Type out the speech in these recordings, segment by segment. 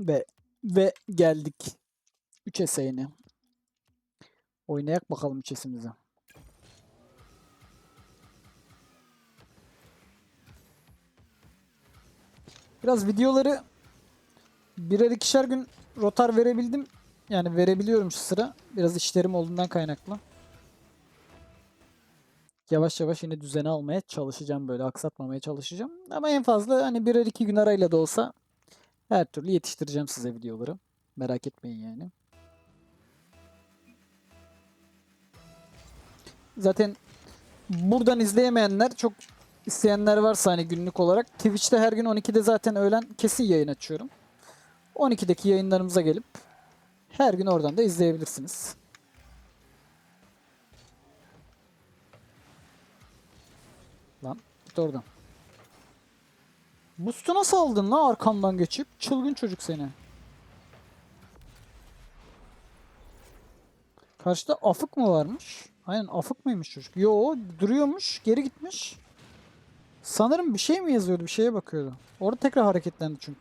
Ve ve geldik 3 eseğine. Oynayak bakalım 3 esimizi. Biraz videoları birer ikişer gün rotar verebildim. Yani verebiliyorum şu sıra. Biraz işlerim olduğundan kaynaklı. Yavaş yavaş yine düzene almaya çalışacağım böyle aksatmamaya çalışacağım. Ama en fazla hani birer iki gün arayla da olsa her türlü yetiştireceğim size videoları. Merak etmeyin yani. Zaten buradan izleyemeyenler çok isteyenler varsa hani günlük olarak Twitch'te her gün 12'de zaten öğlen kesin yayın açıyorum. 12'deki yayınlarımıza gelip her gün oradan da izleyebilirsiniz. Lan git oradan. Boost'u nasıl aldın lan arkamdan geçip? Çılgın çocuk seni. Karşıda afık mı varmış? Aynen afık mıymış çocuk? Yo duruyormuş geri gitmiş. Sanırım bir şey mi yazıyordu bir şeye bakıyordu. Orada tekrar hareketlendi çünkü.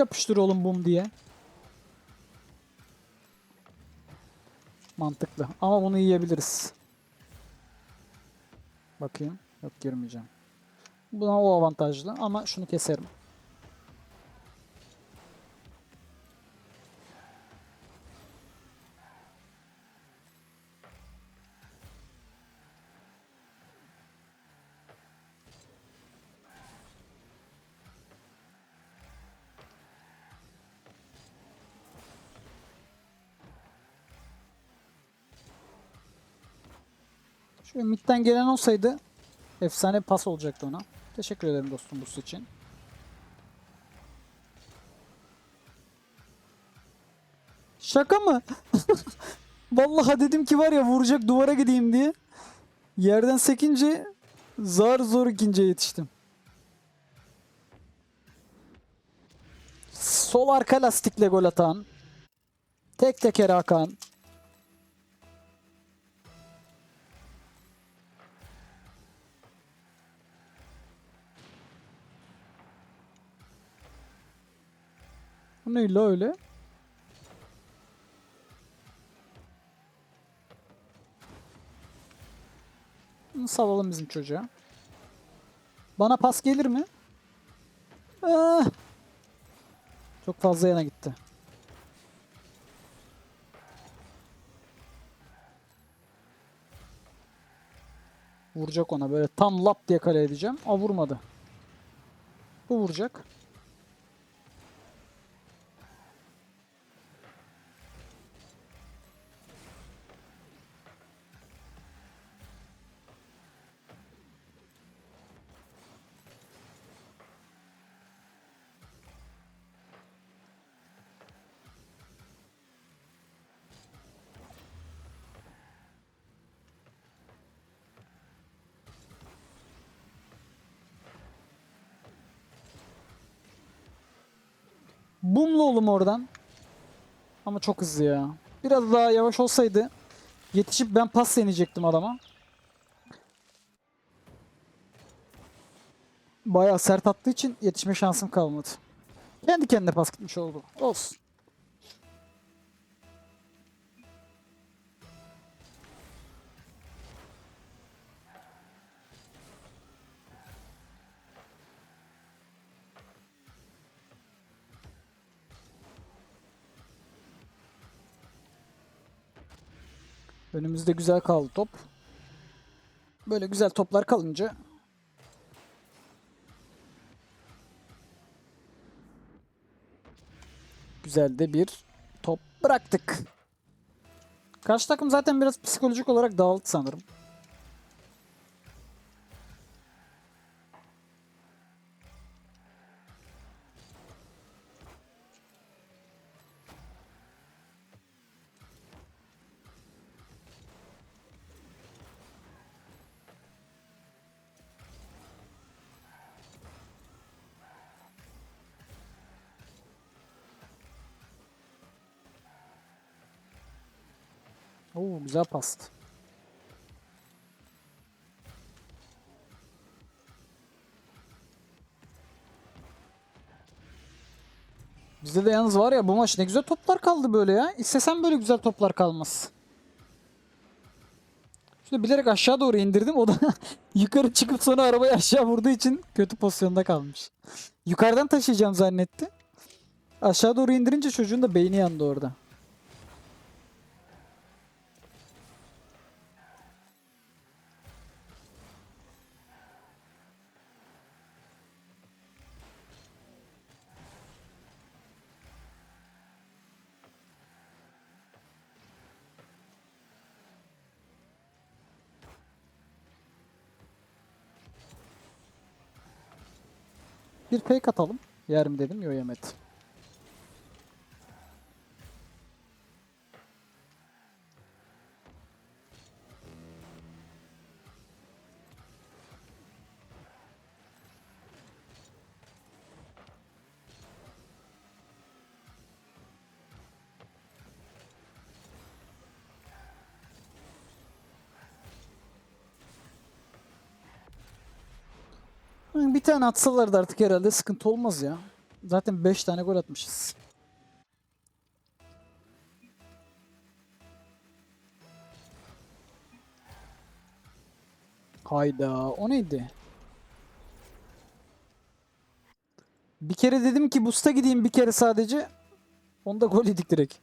Yapıştır oğlum bum diye. Mantıklı. Ama bunu yiyebiliriz. Bakayım. Yok girmeyeceğim. Buna o avantajlı ama şunu keserim. Midden gelen olsaydı efsane pas olacaktı ona. Teşekkür ederim dostum bu için. Şaka mı? Vallahi dedim ki var ya vuracak duvara gideyim diye. Yerden sekince zar zor ikinciye yetiştim. Sol arka lastikle gol atan. Tek teker Hakan. Ne la öyle? Bunu salalım bizim çocuğa. Bana pas gelir mi? Ah! Çok fazla yana gitti. Vuracak ona böyle tam lap diye kale edeceğim. Aa vurmadı. Bu vuracak. Bumlu oğlum oradan. Ama çok hızlı ya. Biraz daha yavaş olsaydı yetişip ben pas deneyecektim adama. Bayağı sert attığı için yetişme şansım kalmadı. Kendi kendine pas gitmiş oldu. Olsun. Önümüzde güzel kaldı top. Böyle güzel toplar kalınca güzel de bir top bıraktık. Karşı takım zaten biraz psikolojik olarak dağıldı sanırım. Oo güzel pastı. Bizde de yalnız var ya bu maç ne güzel toplar kaldı böyle ya. İstesem böyle güzel toplar kalmaz. Şöyle bilerek aşağı doğru indirdim. O da yukarı çıkıp sonra arabayı aşağı vurduğu için kötü pozisyonda kalmış. Yukarıdan taşıyacağım zannetti. Aşağı doğru indirince çocuğun da beyni yandı orada. Bir fake atalım. Yer mi dedim. Yo yemedi. Bir tane atsalardı artık herhalde sıkıntı olmaz ya. Zaten 5 tane gol atmışız. Hayda o neydi? Bir kere dedim ki boost'a gideyim bir kere sadece. Onda gol yedik direkt.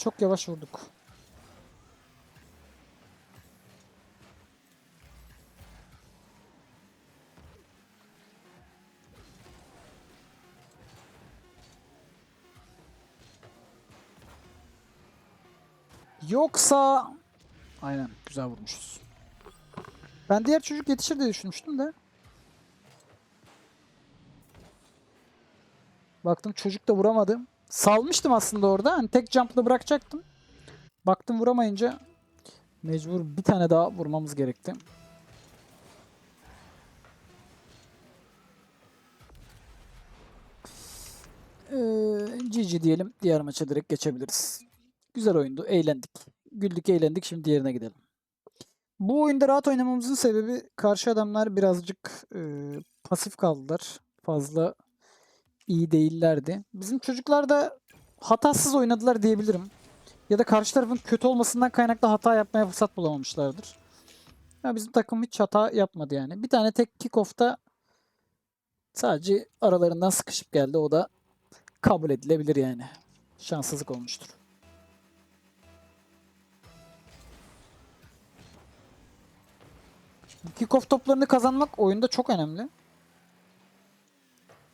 Çok yavaş vurduk. Yoksa aynen güzel vurmuşuz. Ben diğer çocuk yetişir diye düşünmüştüm de. Baktım çocuk da vuramadı. Salmıştım aslında orada. Hani tek jump'la bırakacaktım. Baktım vuramayınca mecbur bir tane daha vurmamız gerekti. Ee, GG diyelim. Diğer maça direkt geçebiliriz. Güzel oyundu. Eğlendik. Güldük, eğlendik. Şimdi diğerine gidelim. Bu oyunda rahat oynamamızın sebebi karşı adamlar birazcık e, pasif kaldılar. Fazla iyi değillerdi. Bizim çocuklar da hatasız oynadılar diyebilirim. Ya da karşı tarafın kötü olmasından kaynaklı hata yapmaya fırsat bulamamışlardır. Ya bizim takım hiç hata yapmadı yani. Bir tane tek kickoff'ta sadece aralarından sıkışıp geldi. O da kabul edilebilir yani. Şanssızlık olmuştur. Kickoff toplarını kazanmak oyunda çok önemli.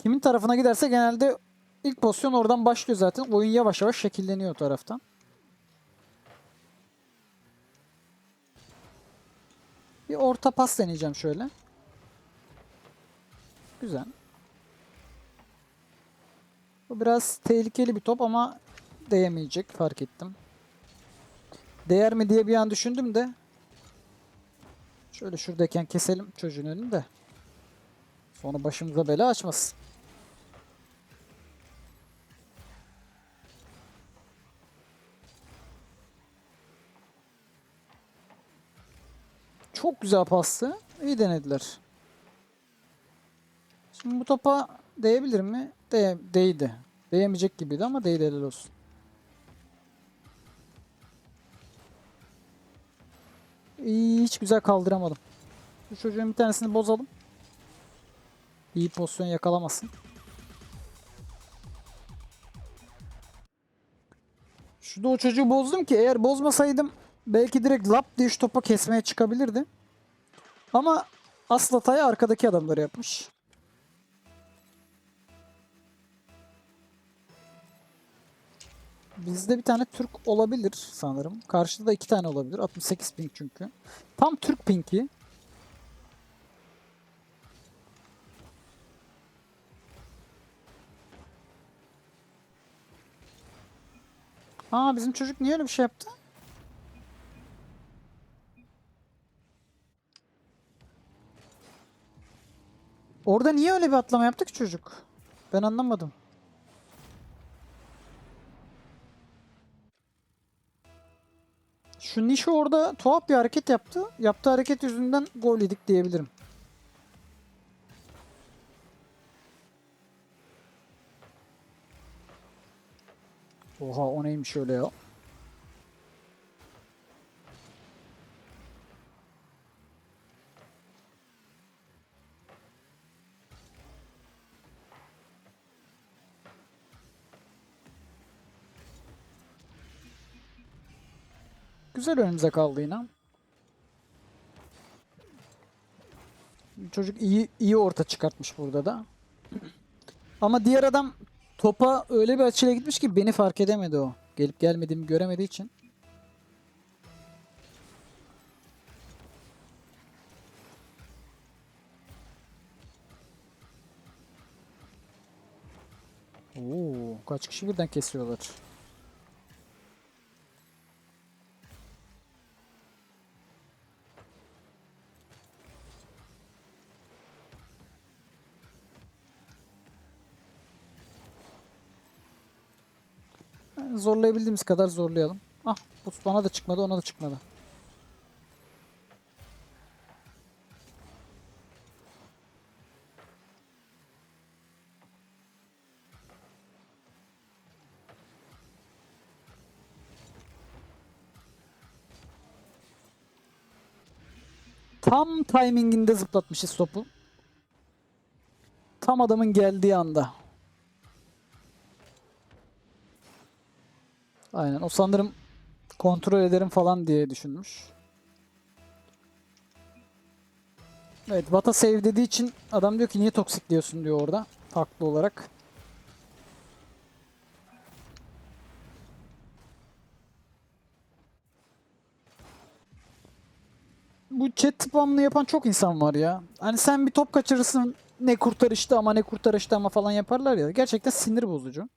Kimin tarafına giderse genelde ilk pozisyon oradan başlıyor zaten. Oyun yavaş yavaş şekilleniyor taraftan. Bir orta pas deneyeceğim şöyle. Güzel. Bu biraz tehlikeli bir top ama değemeyecek fark ettim. Değer mi diye bir an düşündüm de. Şöyle şuradayken keselim çocuğun önünü de. Sonra başımıza bela açmasın. Çok güzel pastı. İyi denediler. Şimdi bu topa değebilir mi? Değ değdi. Değemeyecek gibiydi ama değdi helal olsun. İyi, hiç güzel kaldıramadım. Bu çocuğun bir tanesini bozalım. İyi pozisyon yakalamasın. Şurada o çocuğu bozdum ki eğer bozmasaydım belki direkt lap diye şu topa kesmeye çıkabilirdi. Ama asıl hatayı arkadaki adamları yapmış. Bizde bir tane Türk olabilir sanırım. Karşıda da iki tane olabilir. 68 ping çünkü. Tam Türk pinki. Aa bizim çocuk niye öyle bir şey yaptı? Orada niye öyle bir atlama yaptı ki çocuk? Ben anlamadım. Şu Nişo orada tuhaf bir hareket yaptı. Yaptığı hareket yüzünden gol yedik diyebilirim. Oha o neymiş öyle ya? Güzel önümüze kaldı yine. Çocuk iyi iyi orta çıkartmış burada da. Ama diğer adam topa öyle bir açıyla gitmiş ki beni fark edemedi o. Gelip gelmediğimi göremediği için. Oo, kaç kişi birden kesiyorlar. Zorlayabildiğimiz kadar zorlayalım. Ah bu bana da çıkmadı ona da çıkmadı. Tam timinginde zıplatmışız topu. Tam adamın geldiği anda. Aynen. O sanırım kontrol ederim falan diye düşünmüş. Evet, Bata save dediği için adam diyor ki niye toksik diyorsun diyor orada. Haklı olarak. Bu chat spamını yapan çok insan var ya. Hani sen bir top kaçırırsın ne kurtarıştı ama ne kurtarıştı ama falan yaparlar ya. Gerçekten sinir bozucu.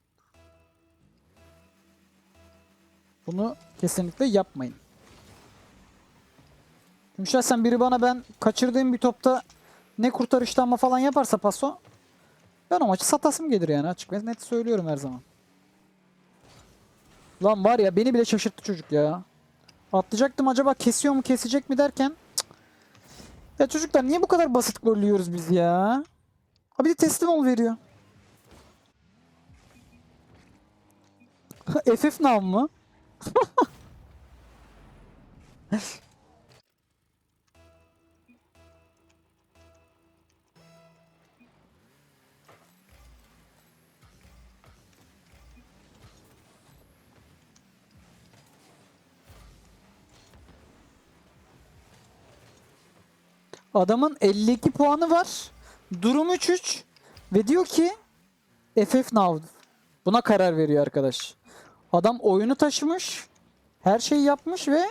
Bunu kesinlikle yapmayın. Çünkü şahsen biri bana ben kaçırdığım bir topta ne kurtarıştı ama falan yaparsa paso ben o maçı satasım gelir yani açık ve net söylüyorum her zaman. Lan var ya beni bile şaşırttı çocuk ya. Atlayacaktım acaba kesiyor mu kesecek mi derken cık. Ya çocuklar niye bu kadar basit gol biz ya? Ha bir de teslim ol veriyor. FF nav mı? Adamın 52 puanı var. Durum 3-3 ve diyor ki FF now. Buna karar veriyor arkadaş. Adam oyunu taşımış. Her şeyi yapmış ve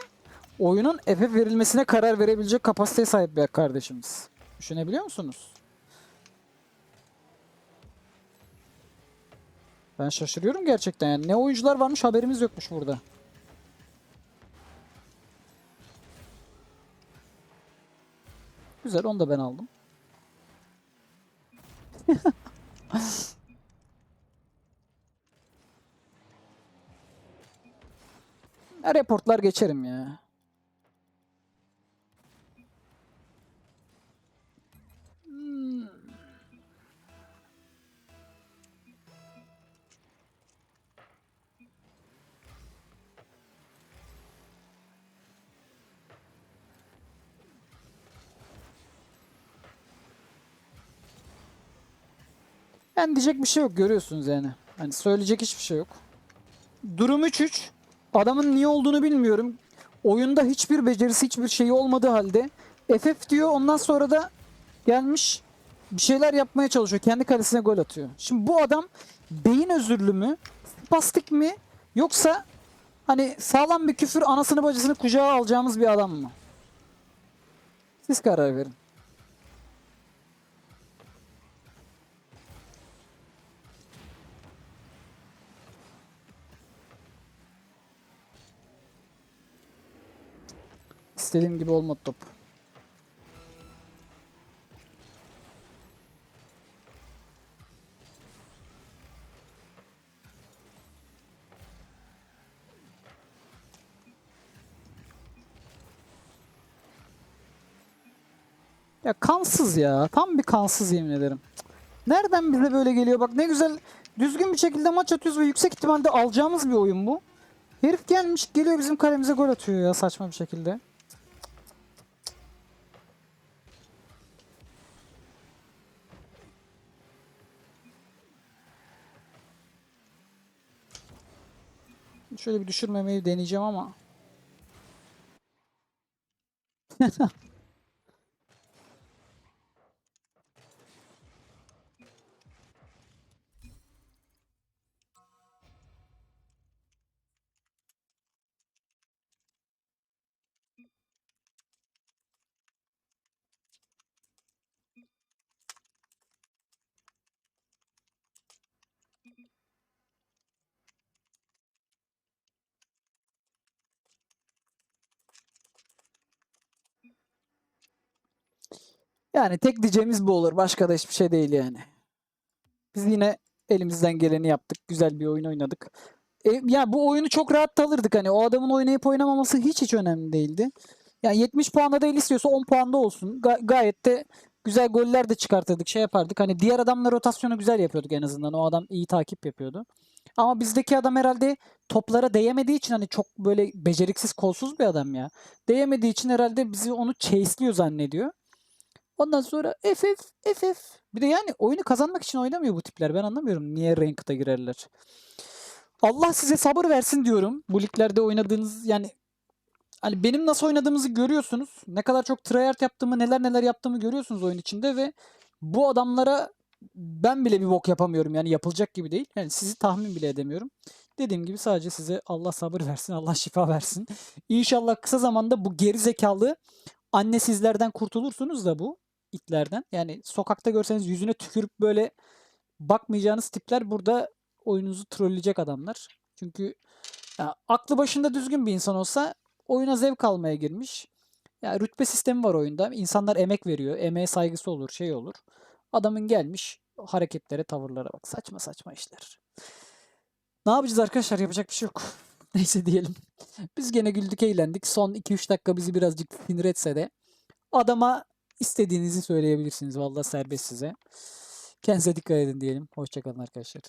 oyunun FF verilmesine karar verebilecek kapasiteye sahip bir kardeşimiz. Düşünebiliyor musunuz? Ben şaşırıyorum gerçekten yani. Ne oyuncular varmış haberimiz yokmuş burada. Güzel onu da ben aldım. Ya reportlar geçerim ya. Hmm. Diyecek bir şey yok görüyorsunuz yani. Hani söyleyecek hiçbir şey yok. Durum 3-3. Adamın niye olduğunu bilmiyorum. Oyunda hiçbir becerisi, hiçbir şeyi olmadığı halde FF diyor. Ondan sonra da gelmiş bir şeyler yapmaya çalışıyor. Kendi kalesine gol atıyor. Şimdi bu adam beyin özürlü mü? Spastik mi? Yoksa hani sağlam bir küfür anasını bacısını kucağa alacağımız bir adam mı? Siz karar verin. İstediğim gibi olmadı top. Ya kansız ya. Tam bir kansız yemin ederim. Nereden bize böyle geliyor? Bak ne güzel düzgün bir şekilde maç atıyoruz ve yüksek ihtimalle alacağımız bir oyun bu. Herif gelmiş geliyor bizim kalemize gol atıyor ya saçma bir şekilde. Şöyle bir düşürmemeyi deneyeceğim ama. Yani tek diyeceğimiz bu olur. Başka da hiçbir şey değil yani. Biz yine elimizden geleni yaptık. Güzel bir oyun oynadık. E, ya bu oyunu çok rahat alırdık. Hani o adamın oynayıp oynamaması hiç hiç önemli değildi. Yani 70 puanda değil istiyorsa 10 puanda olsun. Ga- gayet de güzel goller de çıkartırdık. Şey yapardık. Hani diğer adamla rotasyonu güzel yapıyorduk en azından. O adam iyi takip yapıyordu. Ama bizdeki adam herhalde toplara değemediği için hani çok böyle beceriksiz, kolsuz bir adam ya. Değemediği için herhalde bizi onu chase'liyor zannediyor. Ondan sonra FF, FF. Bir de yani oyunu kazanmak için oynamıyor bu tipler. Ben anlamıyorum niye ranked'a girerler. Allah size sabır versin diyorum. Bu liglerde oynadığınız yani hani benim nasıl oynadığımızı görüyorsunuz. Ne kadar çok tryhard yaptığımı, neler neler yaptığımı görüyorsunuz oyun içinde ve bu adamlara ben bile bir bok yapamıyorum. Yani yapılacak gibi değil. Yani sizi tahmin bile edemiyorum. Dediğim gibi sadece size Allah sabır versin, Allah şifa versin. İnşallah kısa zamanda bu geri zekalı anne sizlerden kurtulursunuz da bu itlerden. Yani sokakta görseniz yüzüne tükürüp böyle bakmayacağınız tipler burada oyununuzu trolleyecek adamlar. Çünkü ya, aklı başında düzgün bir insan olsa oyuna zevk almaya girmiş. Ya rütbe sistemi var oyunda. İnsanlar emek veriyor. Emeğe saygısı olur, şey olur. Adamın gelmiş hareketlere, tavırlara bak. Saçma saçma işler. Ne yapacağız arkadaşlar? Yapacak bir şey yok. Neyse diyelim. Biz gene güldük, eğlendik. Son 2-3 dakika bizi birazcık sinir etse de adama istediğinizi söyleyebilirsiniz. Vallahi serbest size. Kendinize dikkat edin diyelim. Hoşçakalın arkadaşlar.